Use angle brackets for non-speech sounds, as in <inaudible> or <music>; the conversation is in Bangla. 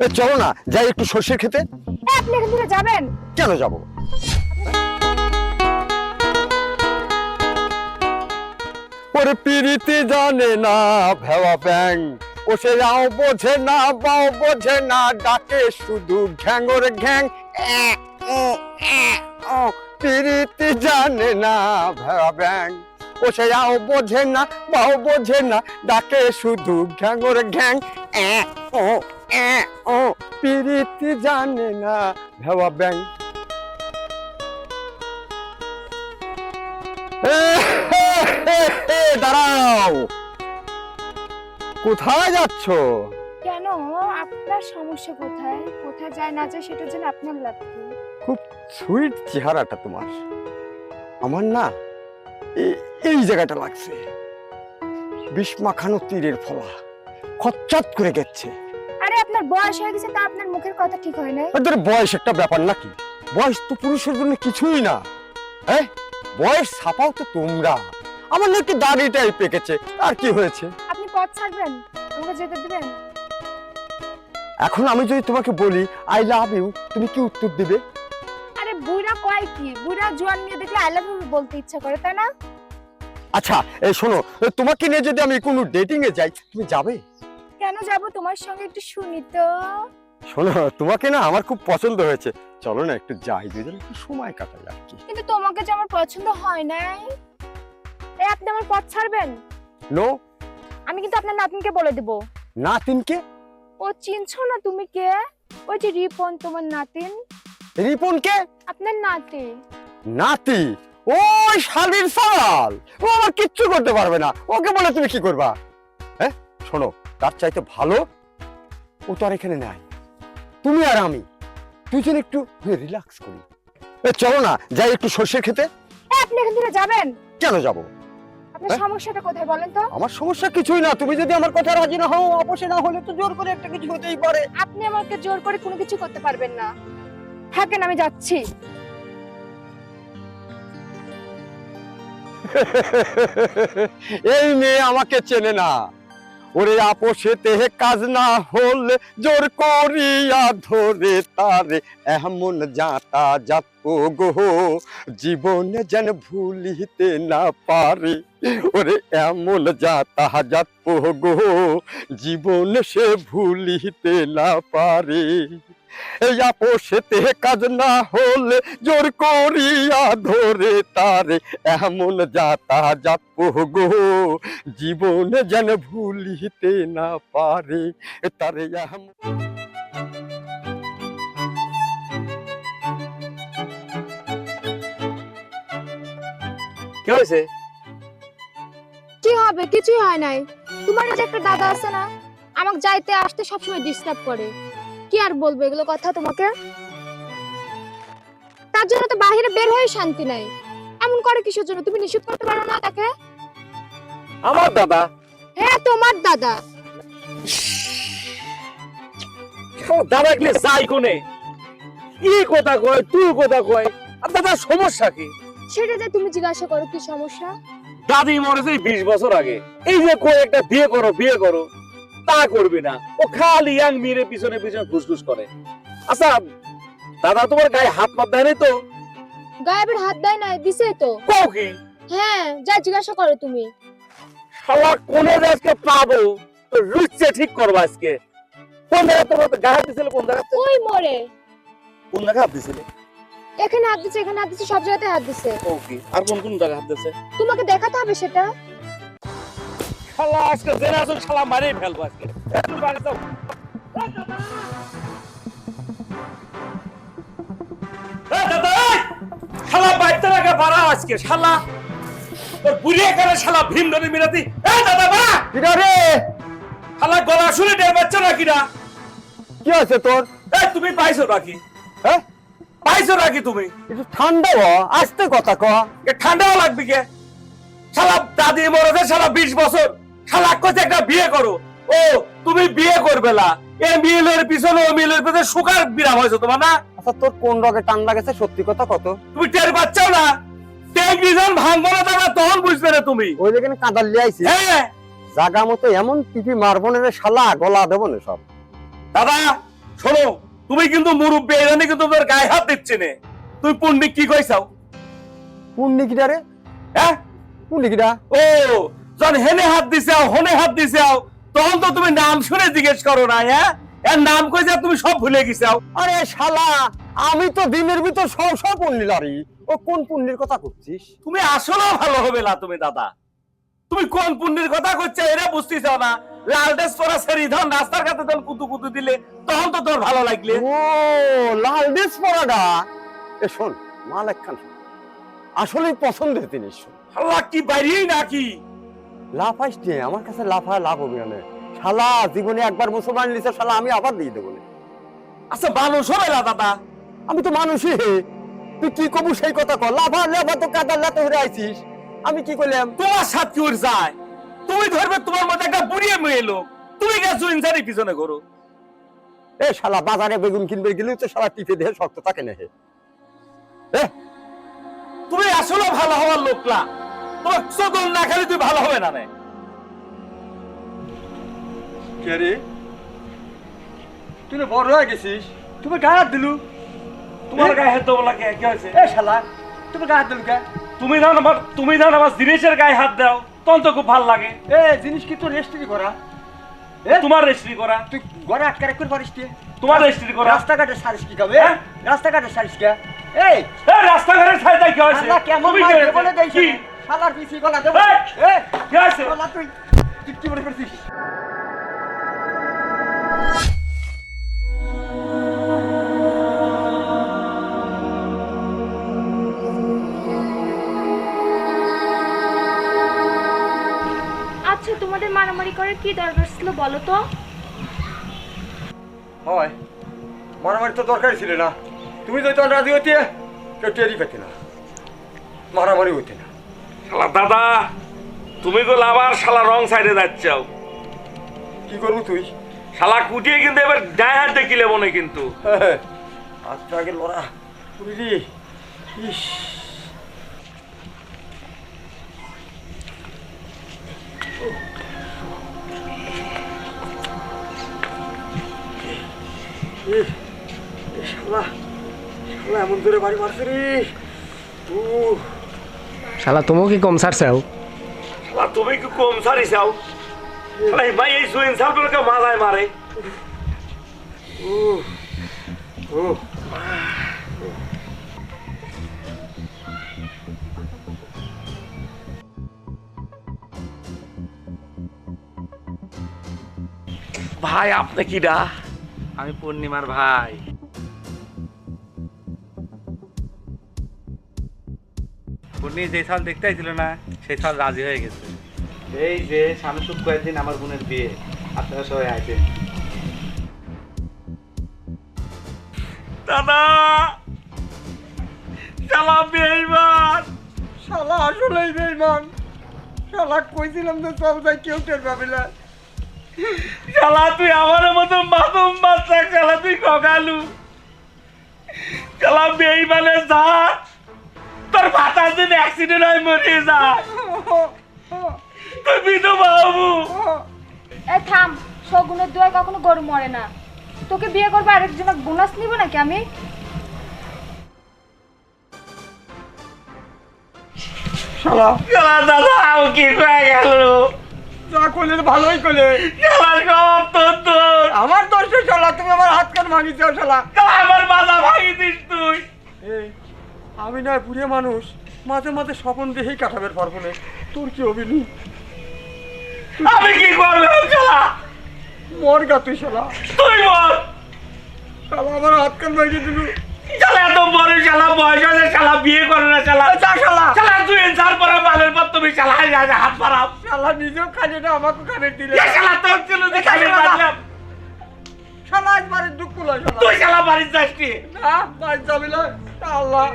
এ চলো না যাই একটু সর্ষের খেতে। আপনি এখান থেকে যাবেন? কেন যাব? ওরে পিরিতি জানে না ভেওয়া ব্যাং ও সে যাও বোঝে না বাও বোঝে না ডাকে শুধু ঘ্যাঙ্গর ঘ্যাং। পিরিতি জানে না ভেওয়া ব্যাং ও সে যাও বোঝে না বাও বোঝে না ডাকে শুধু ঘ্যাঙ্গর ঘ্যাং। ও, ও। পিরিতি জানে না। ভেওয়া ব্যাং। দাঁড়াও। কোথায় যাচ্ছ? কেন? আপনার সমস্যা কোথায়? কোথায় যায় না যায় সেটা জন্য আপনার লাগবে খুব সুইট চেহারাটা তোমার। আমার না এই জায়গাটা লাগছে। বিষ মাখানো তীরের ফলা। খচ্চাত করে গেছে। আপনার বয়স হয়ে গেছে তা আপনার মুখের কথা ঠিক হয় ওদের বয়স একটা ব্যাপার নাকি? বয়স তো পুরুষের জন্য কিছুই না। হ্যাঁ? বয়স ছাপাও তো তোমরা। আমার নাকি দাড়িটাই পেকেছে আর কি হয়েছে? আপনি পথ ছাড়বেন আমাকে যেতে দিবেন? এখন আমি যদি তোমাকে বলি আই লাভ ইউ তুমি কি উত্তর দিবে? আরে বুড়া কয় কি? বুড়া জোয়ান মেয়ে দেখলে আই লাভ ইউ বলতে ইচ্ছা করে তাই না? আচ্ছা এই শোনো তোমাকে নিয়ে যদি আমি কোনো ডেটিং এ যাই তুমি যাবে? যাব? তোমার সঙ্গে একটু শুনি তো। শোনো তোমাকে না আমার খুব পছন্দ হয়েছে। চলো না একটু যাই দুজন একটু সময় কাটাই আর কি। কিন্তু তোমাকে যে আমার পছন্দ হয় নাই। এই আপনি আমার পথ ছাড়বেন? নো। আমি কিন্তু আপনার নাতনিকে বলে দেব। নাতিনকে? ও চিনছো না তুমি কে? ওই যে রিপন তোমার নাতিন। রিপনকে? আপনার নাতি। নাতি? ওই শালির সাল! ও আমার কিচ্ছু করতে পারবে না। ওকে বলে তুমি কি করবা? হ্যাঁ শোনো তার চাইতে ভালো ও তো আর এখানে নাই। তুমি আর আমি দুজন একটু রিল্যাক্স করি। এ, চলো না যাই একটু সর্ষের খেতে। আপনি এখান থেকে যাবেন? কেন যাব? আপনার হ্যাঁ? সমস্যাটা কোথায় বলেন তো? আমার সমস্যা কিছুই না তুমি যদি আমার কথা রাজি না হও না হলে তো জোর করে একটা কিছু হতেই পারে। আপনি আমাকে জোর করে কোনো কিছু করতে পারবেন না। থাকেন আমি যাচ্ছি। <laughs> এই মেয়ে আমাকে চেনে না। ওরে আপোষে তেহে কাজ না হলে জোর করিয়া ধরে তারে, এমন যাতা যাতপো গো জীবনে যেন ভুলিতে না পারে। ওরে এমন যাতা যাতপো গো জীবনে সে ভুলিতে না পারে। এই আপোষেতে কাজ না হলে জোর করিয়া ধরে তারে। এমন যাতা গো জীবনে যেন ভুলিতে না পারে তারে এমন। কি হয়েছে? কি হবে? কিছুই হয় নাই। তোমার যে একটা দাদা আছে না আমাকে যাইতে আসতে সবসময় ডিস্টার্ব করে। কি আর বলব? এগুলো কথা তোমাকে? তার জন্য তো বাইরে বের হয়ে শান্তি নাই। এমন করে কিসের জন্য? তুমি নিষেধ করতে পারো না তাকে? আমার দাদা? হ্যাঁ তোমার দাদা! দাদা গেলে যাই কোনে? কি কথা কয় তুই কথা কয়। আর দাদা সমস্যা কি? সেটা যে তুমি জিজ্ঞাসা করো কি সমস্যা? দাদি মরেছে বিশ বছর আগে। এই যে একটা বিয়ে করো বিয়ে করো। তা করবি না। ও খালি ইয়াং মেয়ের পিছনে পিছনে ফুসফুস করে। আচ্ছা দাদা তোমার গায়ে হাত পাত দেয় তো? গায়েবের হাত দেয় না দিছে তো। কও কি? হ্যাঁ যা জিজ্ঞাসা করো তুমি। শালা কোনে আজকে পাবো? তো রুচছে ঠিক করব আজকে। কোন জায়গা তোমার গায়ে হাত দিছিলে? কোন জায়গা ওই মোড়ে। কোন জায়গা হাত দিছিলে? এখানে হাত দিছে এখানে হাত দিছে সব জায়গাতে হাত দিছে। ও কি? আর কোন কোন জায়গা হাত দিছে? তোমাকে দেখাতে হবে সেটা। শালা আজকে শালা মারেই ফেলব আজকে। একটু বাড়ি যাও। এই দাদা, এই! শালা বাইতে রাখা বাড়া আজকে শালা। তোর বুড়ি এখানে শালা ভীম ধরে মিরাতি এই দাদা বা কিরা রে? শালা গলা শুনে ডের বাচ্চা নাকি না কি আছে তোর? এই তুমি পাইছো নাকি? হ্যাঁ? পাইছো নাকি তুমি? একটু ঠান্ডা হ আস্তে কথা এ ঠান্ডাও লাগবে কে? শালা দাদি মরেছে শালা বিশ বছর। শালা কোথায় একটা বিয়ে করো। ও তুমি বিয়ে করবে না। এ মিলের পিছনে ও মিলের পিছনে সুগার বিরাম হয়েছে তোমার না? আচ্ছা তোর কোন রগে ঠান্ডা গেছে সত্যি কথা কত? তুমি টের পাচ্ছাও না? টেলিভিশন ভাঙবো না দাদা তখন বুঝবে না তুমি। ওই যেখানে কাদার লিয়ে আইছি। হ্যাঁ। জাগা মতো এমন পিপি মারবো না রে শালা গলা দেবো না সব। দাদা শোনো তুমি কিন্তু মুরব্বী এখানে কিন্তু তোমার গায়ে হাত দিচ্ছে নে। তুমি পণ্ডিত কি কইছাও? পুণ্যিকিটা রে? হ্যাঁ? পুণ্যিকিটা? ও যখন হেনে হাত দিছাও হনে হাত দিছাও তখন তো তুমি নাম শুনে জিজ্ঞেস করো না হ্যাঁ? এর নাম কইছা তুমি সব ভুলে গেছাও আরে শালা আমি তো দিনের ভিতর সব সব পুণ্যিলারি ও কোন পুণ্যের কথা করছিস? তুমি আসলেও ভালো হবে না তুমি দাদা। তুমি কোন পুণ্যের কথা করছ এরা বুঝতেছ না। লাল ড্রেস পরা সেরি ধন রাস্তার কাছে তখন কুতু কুতু দিলে তখন তো তোর ভালো লাগলে। ও লাল ড্রেস পরাটা? এ শোন মালিক খান শোন। আসলেই পছন্দের জিনিস। আল্লাহ কি বাইরেই নাকি? লাফাইস নে আমার কাছে লাফায় লাভ হবে না শালা জীবনে একবার মুসলমান নিছে শালা আমি আবার দিয়ে দেবো আচ্ছা মানুষ হবে না দাদা। আমি তো মানুষই হে। তুই কি কবু সেই কথা কর? লাফা লাফা তো কাদা লাতে হয়ে আইছিস। আমি কি করলাম তোমার সাথ কি যায়। তুমি ধরবে তোমার মধ্যে একটা বুড়িয়ে মেয়ে লোক। তুমি গেছো ইনসারি পিছনে করো এ শালা বাজারে বেগুন কিনবে গেলেও তো শালা টিপে দেহে শক্ত থাকে না হে। তুমি আসলে ভালো হওয়ার লোক না তোমার না খালি তুই ভালো হবে না কে রে? তুই না বড় হয়ে গেছিস। তুমি গায়ে হাত দিলু। তোমার গায়ে হাত দেবো লাগে কি হয়েছে? এ শালা তুমি গায়ে হাত দিলু কে? তুমি জানো আমার তুমি জানো আমার জিনিসের গায়ে হাত দাও তখন তো খুব ভালো লাগে। এ জিনিস কি তোর রেস্ট্রি করা? এ তোমার রেস্ট্রি করা। তুই ঘরে আটকে রাখতে পারিস কে তোমার রেস্ট্রি করা। রাস্তাঘাটে সারিস কি খাবে হ্যাঁ? রাস্তাঘাটে সারিস কে? এই! রাস্তাঘাটে ছাইতা কি হয়েছে? কেমন বলে হয়েছে? শালার পিছি গলা দেব। এই! এ কি হয়েছে? শালা তুই কি মনে করছিস? আচ্ছা তোমাদের মারামারি করার কি দরকার ছিল বলো তো? হয়। মারামারি তো দরকার ছিল না। তুমি যদি তখন রাজি হতে কেউ টেরি পেতে না। মারামারি হইতে না। দাদা তুমি গো আবার শালা রং সাইডে যাচ্ছাও। কি করব তুই? শালা কুটিয়ে কিন্তু এবার গায়ে হাত দেখিলে মনে কিন্তু? আজকে আগে লড়া। বুঝলি ইস। শালা শালা এমন জোরে বাড়ি মারছে রে। উহ শালা তুমিও কি কম ছাড়ছাও? শালা তুমি কি কম সারি চাও শালা এই ভাই এই সুইন সালগুলোকে মাথায় মারে। ভাই আপনি কিডা? আমি পূর্ণিমার ভাই। পূর্ণি যে সাল দেখতে আইছিল না সেই সাল রাজি হয়ে গেছে। এই যে সামনে শুক্র দিন আমার বোনের বিয়ে আপনারা সবাই আইছেন দাদা! শালা বেইমান! শালা আসলেই বেইমান! শালা কইছিলাম তো চল যাই কেউ টের পাবে না। শালা তুই আমার মতো মাসুম বাচ্চা শালা তুই কগালু শালা বেইমানে যা তোর ভাতার দিন অ্যাক্সিডেন্ট হয় মরে যা। তুই বিধবা বাবু। এই থাম। শগুনের দোয়া কখনো গরু মরে না। তোকে বিয়ে করব আরেকজনের বোনাস নিব নাকি আমি? শালা। শালা দাদা আও কি হয়ে গেল? যা করলে ভালোই করলে। শালা সব তোর তোর আমার দোষ শালা তুমি আমার হাত কান ভাঙিছ শালা? আমার মাথা ভাঙি দিস তুই। এই। আমি নয় বুড়ে মানুষ। মাঝে মাঝে স্বপন দেখেই কাটাবের পারব না তোর কি অভিনয়? আমি কি করব শালা? মর গা তুই শালা। তুই বল শালা আমার হাত কান ভাঙিয়ে দিলু? শালা এত বড় শালা বয়স হয়েছে শালা বিয়ে করে না শালা। যা শালা। শালা তুই ইনসার পরে মালের পর তুমি শালা হাত পারাও শালা নিজেও কাজে না আমাকে কাজে দিলে। শালা তোর ছিল যে খালি পারলাম শালা একবারে দুঃখ লয় শালা? তুই শালা বাড়ির যাস কি না বাড়ি যাবি না। আল্লাহ।